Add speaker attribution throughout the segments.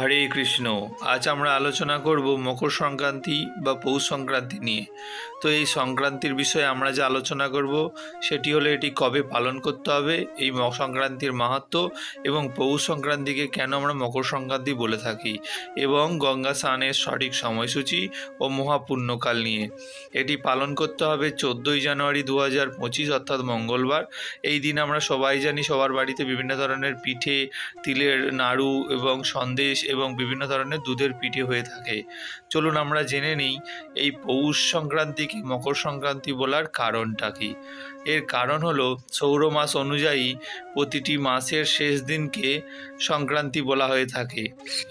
Speaker 1: হরে কৃষ্ণ, আজ আমরা আলোচনা করব মকর সংক্রান্তি বা পৌষ সংক্রান্তি নিয়ে। তো এই সংক্রান্তির বিষয়ে আমরা যে আলোচনা করব, সেটি হলো এটি কবে পালন করতে হবে, এই সংক্রান্তির মাহাত্ম এবং পৌষ সংক্রান্তিকে কেন আমরা মকর সংক্রান্তি বলে থাকি এবং গঙ্গা স্নানের সঠিক সময়সূচি ও মহাপুণ্যকাল নিয়ে। এটি পালন করতে হবে চোদ্দোই জানুয়ারি দু হাজার পঁচিশ, অর্থাৎ মঙ্গলবার। এই দিন আমরা সবাই জানি সবার বাড়িতে বিভিন্ন ধরনের পিঠে, তিলের নাড়ু এবং সন্দেশ এবং বিভিন্ন ধরনের দুধের পিঠে হয়ে থাকে। চলুন আমরা জেনে নিই, এই পৌষ সংক্রান্তিকে মকর সংক্রান্তি বলার কারণটা কি? এর কারণ হলো, সৌর মাস অনুযায়ী প্রতিটি মাসের শেষ দিনকে সংক্রান্তি বলা হয়ে থাকে।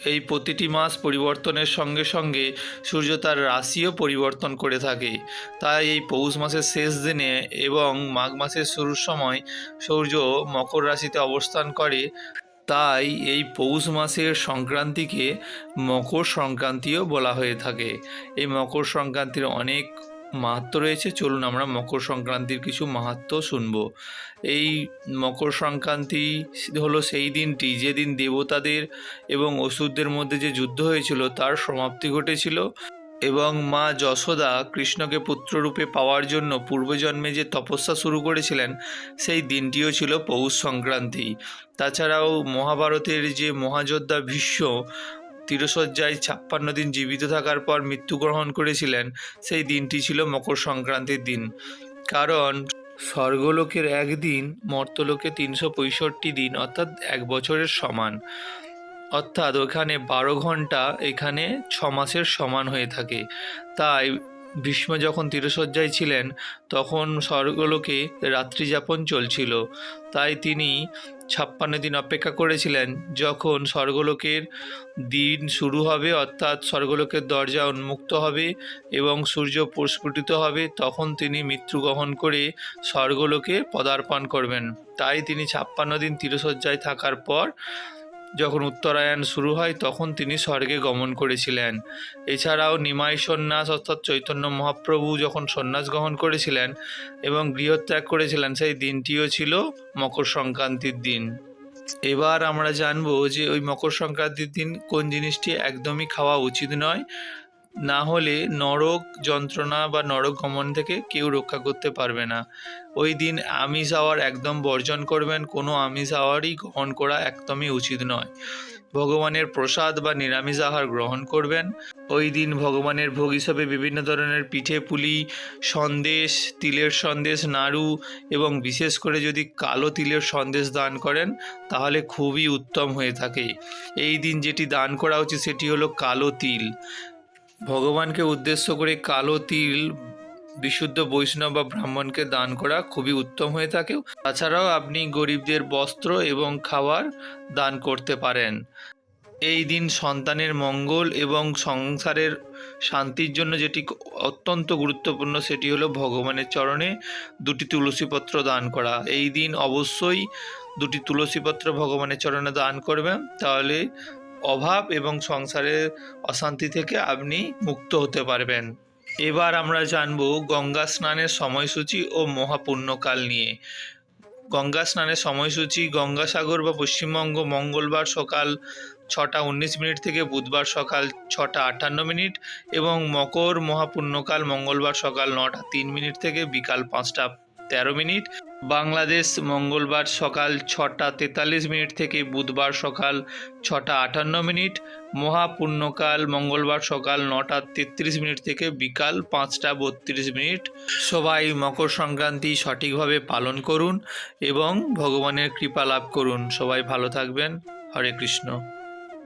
Speaker 1: এই প্রতিটি মাস পরিবর্তনের সঙ্গে সঙ্গে সূর্য তার রাশিও পরিবর্তন করে থাকে। তাই এই পৌষ মাসের শেষ দিনে এবং মাঘ মাসের শুরুর সময় সূর্য মকর রাশিতে অবস্থান করে। তাই এই পৌষ মাসের সংক্রান্তিকে মকর সংক্রান্তিও বলা হয়ে থাকে। এই মকর সংক্রান্তির অনেক মাহাত্ম রয়েছে। চলুন আমরা মকর সংক্রান্তির কিছু মাহাত্ম শুনব। এই মকর সংক্রান্তি হলো সেই দিনটি, যেদিন দেবতাদের এবং অসুরদের মধ্যে যে যুদ্ধ হয়েছিল, তার সমাপ্তি ঘটেছিল। এবং মা যশোদা কৃষ্ণকে পুত্ররূপে পাওয়ার জন্য পূর্বজন্মে যে তপস্যা শুরু করেছিলেন, সেই দিনটিও ছিল পৌষ সংক্রান্তি। তাছাড়াও মহাভারতের যে মহাযোদ্ধা ভীষ্ম, তিরসজ্জায় ছাপ্পান্ন দিন জীবিত থাকার পর মৃত্যুগ্রহণ করেছিলেন, সেই দিনটি ছিল মকর সংক্রান্তির দিন। কারণ স্বর্গলোকের একদিন মর্তলোকে তিনশো পঁয়ষট্টি দিন, অর্থাৎ এক বছরের সমান। অর্থাৎ ওখানে বারো ঘণ্টা এখানে ছ মাসের সমান হয়ে থাকে। তাই ভীষ্ম যখন তিরসজ্জায় ছিলেন, তখন স্বর্গলোকে রাত্রিযাপন চলছিল। তাই তিনি ছাপ্পান্ন দিন অপেক্ষা করেছিলেন যখন স্বর্গলোকের দিন শুরু হবে, অর্থাৎ স্বর্গলোকের দরজা উন্মুক্ত হবে এবং সূর্য প্রস্ফুটিত হবে, তখন তিনি মৃত্যুগ্রহণ করে স্বর্গলোকে পদার্পণ করবেন। তাই তিনি ছাপ্পান্ন দিন তিরসজ্জায় থাকার পর যখন উত্তরায়ণ শুরু হয়, তখন তিনি স্বর্গে গমন করেছিলেন। এছাড়াও নিমাই সন্ন্যাস অর্থাৎ চৈতন্য মহাপ্রভু যখন সন্ন্যাস গ্রহণ করেছিলেন এবং গৃহত্যাগ করেছিলেন, সেই দিনটিও ছিল মকর সংক্রান্তির দিন। এবার আমরা জানব যে ওই মকর সংক্রান্তির দিন কোন জিনিসটি একদমই খাওয়া উচিত নয় না হলে নরক যন্ত্রণা বা নরক গমন থেকে কেউ রক্ষা করতে পারবে না। ওই দিন আমিষ আওয়ার একদম বর্জন করবেন, কোনো আমিষ আওয়ারই গ্রহণ করা একদমই উচিত নয়। ভগবানের প্রসাদ বা নিরামিষ আহার গ্রহণ করবেন। ওই দিন ভগবানের ভোগ হিসাবে বিভিন্ন ধরনের পিঠে পুলি, সন্দেশ, তিলের সন্দেশ, নাড়ু এবং বিশেষ করে যদি কালো তিলের সন্দেশ দান করেন, তাহলে খুবই উত্তম হয়ে থাকে। এই দিন যেটি দান করা উচিত সেটি হলো কালো তিল। ভগবানকে উদ্দেশ্য করে কালো তিল, বিশুদ্ধ বৈষ্ণব বা ব্রাহ্মণকে দান করা খুবই উত্তম হয়ে থাকে। তাছাড়াও আপনি গরিবদের বস্ত্র এবং খাবার দান করতে পারেন। এই দিন সন্তানের মঙ্গল এবং সংসারের শান্তির জন্য যেটি অত্যন্ত গুরুত্বপূর্ণ সেটি হলো ভগবানের চরণে দুটি তুলসীপত্র দান করা। এই দিন অবশ্যই দুটি তুলসীপত্র ভগবানের চরণে দান করবেন। তাহলে অভাব এবং সংসারের অশান্তি থেকে আপনি মুক্ত হতে পারবেন। এবার আমরা জানব গঙ্গা স্নানের সময়সূচি ও মহাপুণ্যকাল নিয়ে। গঙ্গা স্নানের সময়সূচি গঙ্গাসাগর বা পশ্চিমবঙ্গ মঙ্গলবার সকাল ছটা উনিশ মিনিট থেকে বুধবার সকাল ছটা আটান্ন মিনিট এবং মকর মহাপুণ্যকাল মঙ্গলবার সকাল নটা তিন মিনিট থেকে বিকাল পাঁচটা তেরো মিনিট। বাংলাদেশ মঙ্গলবার সকাল ছটা তেতাল্লিশ মিনিট থেকে বুধবার সকাল ছটা আটান্ন মিনিট মহাপুণ্যকাল মঙ্গলবার সকাল নটা তেত্রিশ মিনিট থেকে বিকাল পাঁচটা বত্রিশ মিনিট। সবাই মকর সংক্রান্তি সঠিকভাবে পালন করুন এবং ভগবানের কৃপা লাভ করুন। সবাই ভালো থাকবেন। হরে কৃষ্ণ।